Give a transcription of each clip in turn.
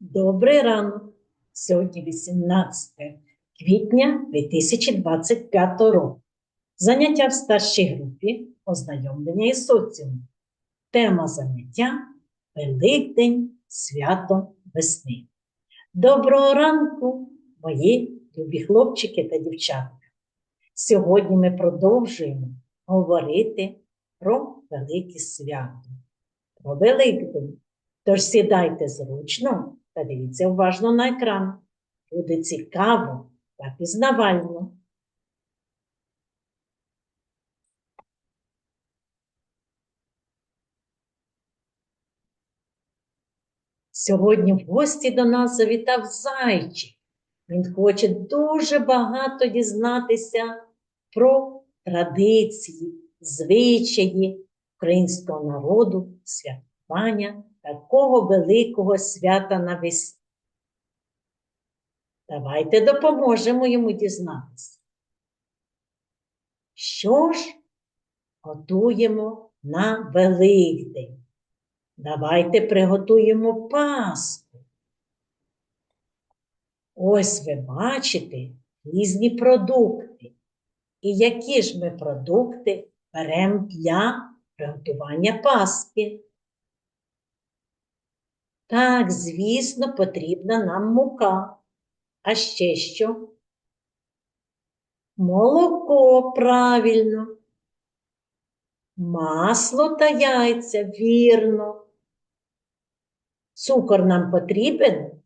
Добрий ранок! Сьогодні 18 квітня 2025 року. Заняття в старшій групі ознайомлення із соціумом. Тема заняття Великдень свято весни. Доброго ранку, мої любі хлопчики та дівчатка. Сьогодні ми продовжуємо говорити про велике свято, про Великдень. Тож сідайте зручно та дивіться уважно на екран. Буде цікаво та пізнавально. Сьогодні в гості до нас завітав зайчик. Він хоче дуже багато дізнатися про традиції, звичаї українського народу, святкування такого великого свята навесні. Давайте допоможемо йому дізнатися. Що ж готуємо на Великдень? Давайте приготуємо пасту. Ось ви бачите різні продукти. І які ж ми продукти беремо для приготування паски? Так, звісно, потрібна нам мука. А ще що? Молоко правильно. Масло та яйця вірно. Цукор нам потрібен?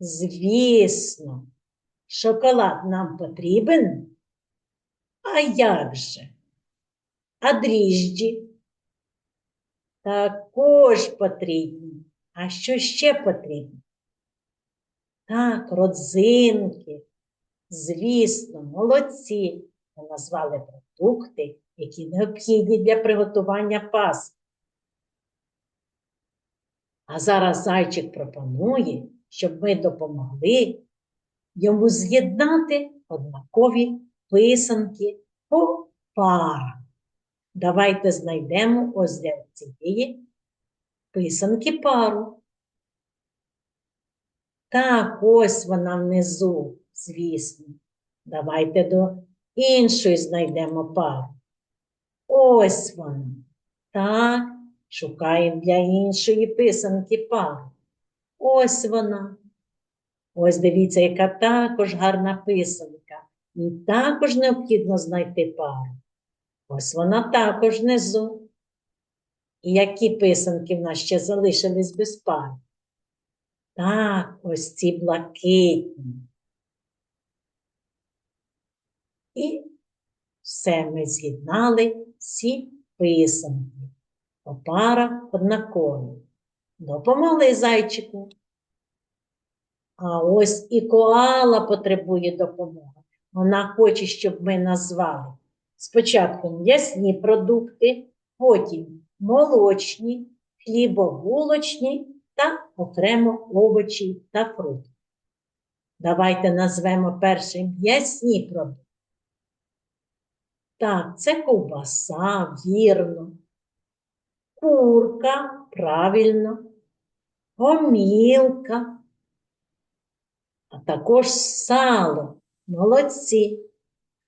Звісно. Шоколад нам потрібен? А як же? А дріжджі? Також потрібні. А що ще потрібно? Так, родзинки. Звісно, молодці. Ми назвали продукти, які необхідні для приготування паски. А зараз зайчик пропонує, щоб ми допомогли йому з'єднати однакові писанки по парах. Давайте знайдемо ось для цієї писанки пару. Так, ось вона внизу, звісно. Давайте до іншої знайдемо пару. Ось вона. Так, шукаємо для іншої писанки пару. Ось вона. Ось дивіться, яка також гарна писанка. І також необхідно знайти пару. Ось вона також внизу. І які писанки в нас ще залишились без пари? Так, ось ці блакитні. І все ми з'єднали всі писанки. По парах однакові. Допомогли зайчику. А ось і коала потребує допомоги. Вона хоче, щоб ми назвали спочатку м'ясні продукти, потім молочні, хлібобулочні та окремо овочі та фрукти. Давайте назвемо першим м'ясні продукти. Так, це ковбаса, вірно. Курка, правильно, гомілка, а також сало, молодці.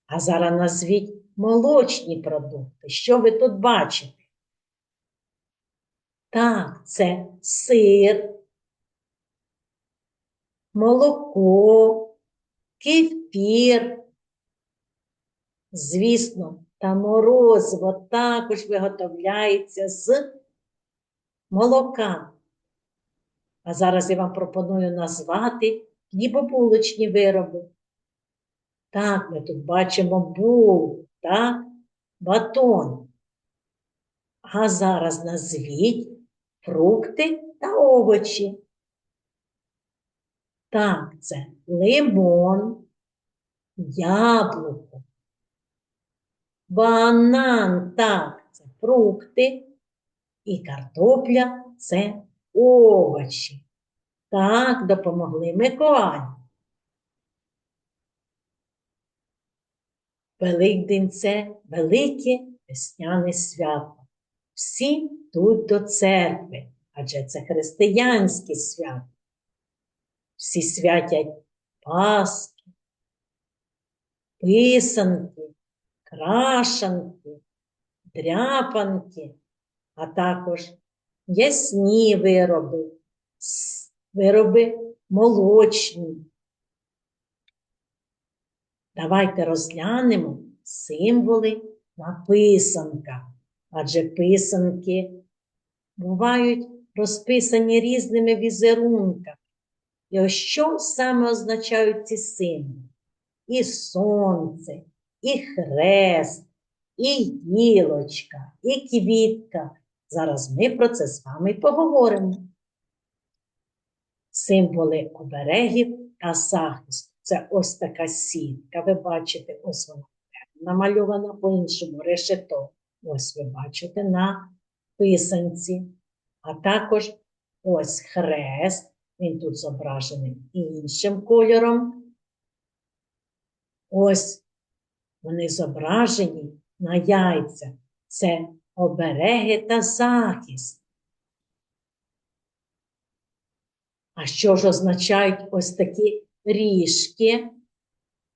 А зараз назвіть молочні продукти. Що ви тут бачите? Так, це сир, молоко, кефір. Звісно, та морозиво також виготовляється з молока. А зараз я вам пропоную назвати хлібобулочні вироби. Так, ми тут бачимо булку, так, батон. А зараз назвіть фрукти та овочі. Так, це лимон, яблуко, банан, так, це фрукти, і картопля це овочі. Так, допомогли Миколаї. Великдень це велике весняне свято. Всі йдуть до церкви, адже це християнські свята. Всі святять Пасхи, писанки, крашанки, дряпанки, а також ясні вироби, вироби молочні. Давайте розглянемо символи на писанках, адже писанки бувають розписані різними візерунками. І ось що саме означають ці символи? І сонце, і хрест, і гілочка, і квітка. Зараз ми про це з вами поговоримо. Символи оберегів та захисту. Це ось така сітка. Ви бачите, ось вона намальована по-іншому решето. Ось ви бачите на писанці. А також ось хрест. Він тут зображений іншим кольором. Ось вони зображені на яйцях. Це обереги та захист. А що ж означають ось такі ріжки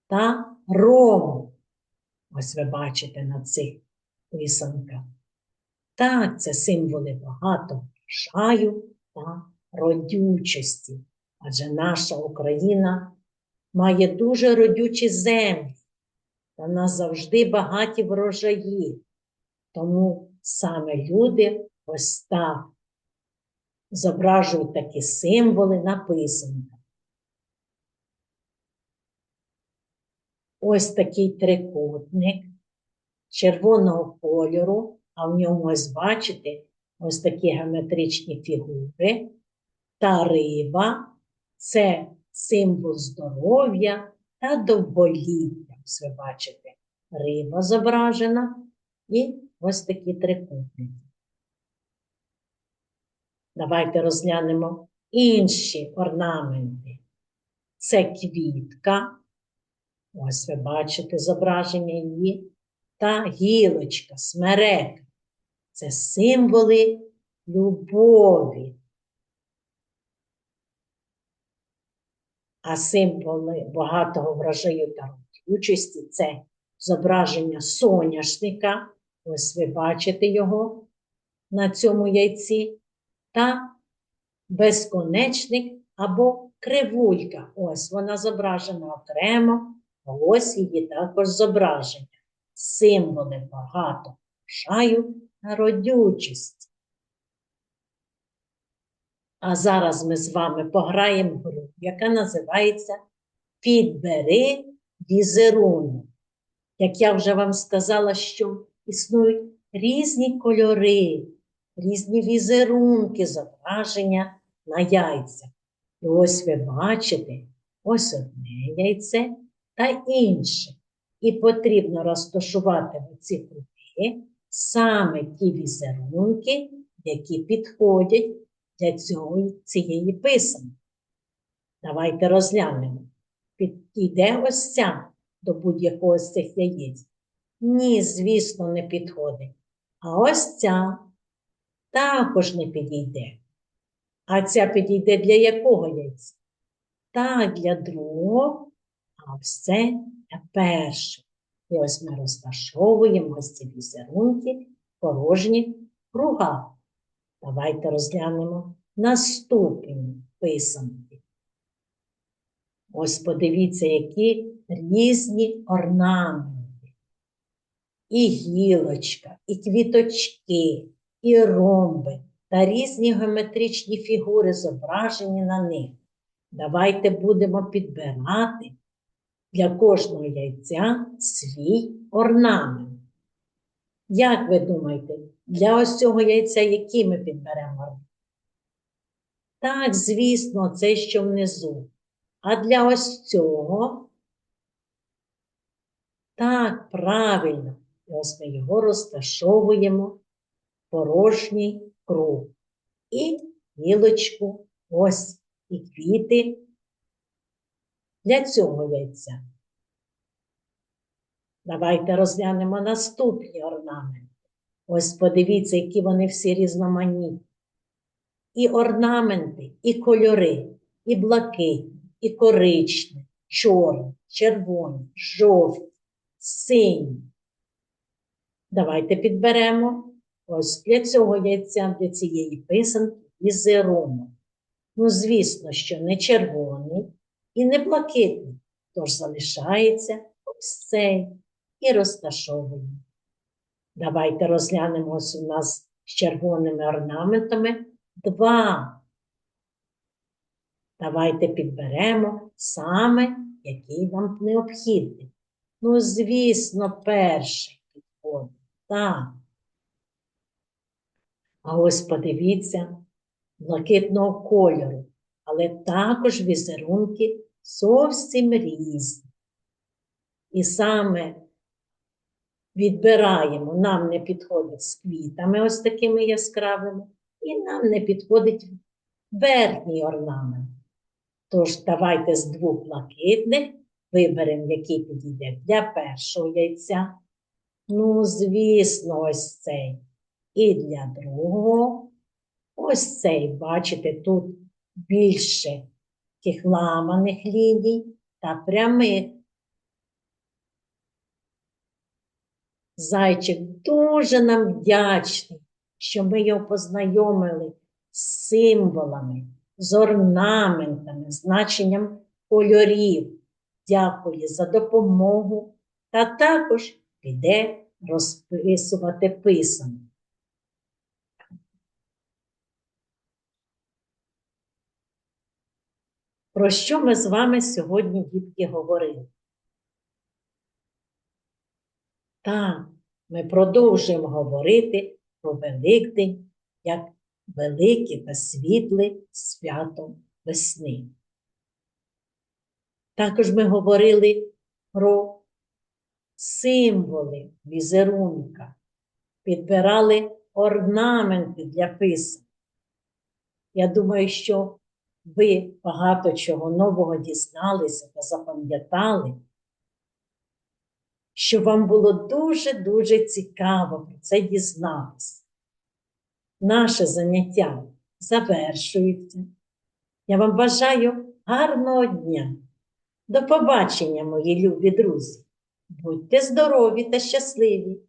та рому? Ось ви бачите на цих писанках. Так, це символи багато шаю та родючості. Адже наша Україна має дуже родючі землі, та нас завжди багаті врожаї. Тому саме люди ось так зображують такі символи на писанках. Ось такий трикутник червоного кольору, а в ньому ось бачите ось такі геометричні фігури. Та риба це символ здоров'я та довголіття. Ось ви бачите, риба зображена і ось такі трикутники. Давайте розглянемо інші орнаменти. Це квітка. Ось ви бачите зображення її. Та гілочка, смерека. Це символи любові. А символи багатого врожаю та родючості це зображення соняшника. Ось ви бачите його на цьому яйці. Та безконечник або кривулька. Ось вона зображена окремо, ось її також зображення. Символи багато шаю та родючості. А зараз ми з вами пограємо в гру, яка називається Підбери візерунок. Як я вже вам сказала, що існують різні кольори, різні візерунки зображення на яйцях. І ось ви бачите, ось одне яйце та інше. І потрібно розташувати в ці круги саме ті візерунки, які підходять для цього, цієї писанки. Давайте розглянемо. Підійде ось ця до будь-якого з цих яєць? Ні, звісно, не підходить. А ось ця також не підійде. А ця підійде для якого яйця? Так, для другого, а це для. І ось ми розташовуємо ось ці візерунки порожні круга. Давайте розглянемо наступні писанки. Ось подивіться, які різні орнаменти. І гілочка, і квіточки, і ромби та різні геометричні фігури зображені на них. Давайте будемо підбирати для кожного яйця свій орнамент. Як ви думаєте, для ось цього яйця який ми підберемо? Так, звісно, це що внизу. А для ось цього? Так, правильно. І ось ми його розташовуємо в порожній круг. І гілочку, ось і квіти для цього яйця. Давайте розглянемо наступні орнаменти. Ось подивіться, які вони всі різноманітні. і орнаменти, і кольори, і блакитні, і коричневі, чорні, червоні, жовті, сині. Давайте підберемо ось для цього яйця, для цієї писанки візерунок. Ну, звісно, що не червоний і не блакитний, тож залишається ось цей і розташовуємо. Давайте розглянемо ось у нас з червоними орнаментами два. Давайте підберемо саме, який вам необхідний. Ну, звісно, перший підходить. Так. А ось подивіться, блакитного кольору, але також візерунки зовсім різні. І саме відбираємо, нам не підходить з квітами ось такими яскравими, і нам не підходить верхній орнамент. Тож давайте з двох блакитних виберемо, який підійде для першого яйця. Ну, звісно, ось цей. І для другого. Ось цей, бачите, тут більше таких ламаних ліній та прямих. Зайчик дуже нам вдячний, що ми його познайомили з символами, з орнаментами, значенням кольорів. Дякую за допомогу та також піде розписувати писанку. Про що ми з вами сьогодні, дітки, говорили? Так, ми продовжуємо говорити про Великдень як велике та світле свято весни. Також ми говорили про символи візерунка, підбирали орнаменти для писань. Я думаю, що ви багато чого нового дізналися та запам'ятали, що вам було дуже-дуже цікаво про це дізнатися. Наше заняття завершується. Я вам бажаю гарного дня. До побачення, мої любі друзі. Будьте здорові та щасливі!